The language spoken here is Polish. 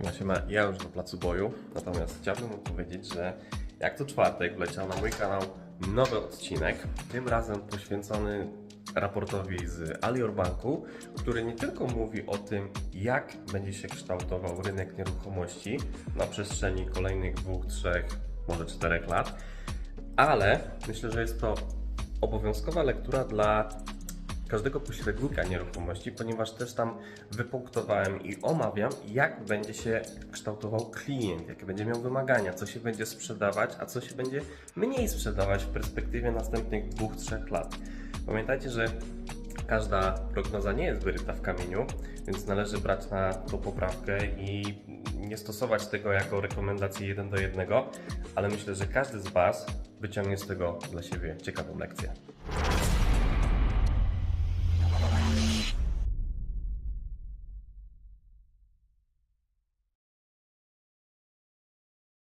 Siema, siema, ja już na placu boju, natomiast chciałbym powiedzieć, że jak to czwartek wleciał na mój kanał nowy odcinek, tym razem poświęcony raportowi z Alior Banku, który nie tylko mówi o tym, jak będzie się kształtował rynek nieruchomości na przestrzeni kolejnych dwóch, trzech, może czterech lat, ale myślę, że jest to obowiązkowa lektura dla każdego pośrednika nieruchomości, ponieważ też tam wypunktowałem i omawiam, jak będzie się kształtował klient, jakie będzie miał wymagania, co się będzie sprzedawać, a co się będzie mniej sprzedawać w perspektywie następnych dwóch, trzech lat. Pamiętajcie, że każda prognoza nie jest wyryta w kamieniu, więc należy brać na to poprawkę i nie stosować tego jako rekomendacji jeden do jednego, ale myślę, że każdy z Was wyciągnie z tego dla siebie ciekawą lekcję.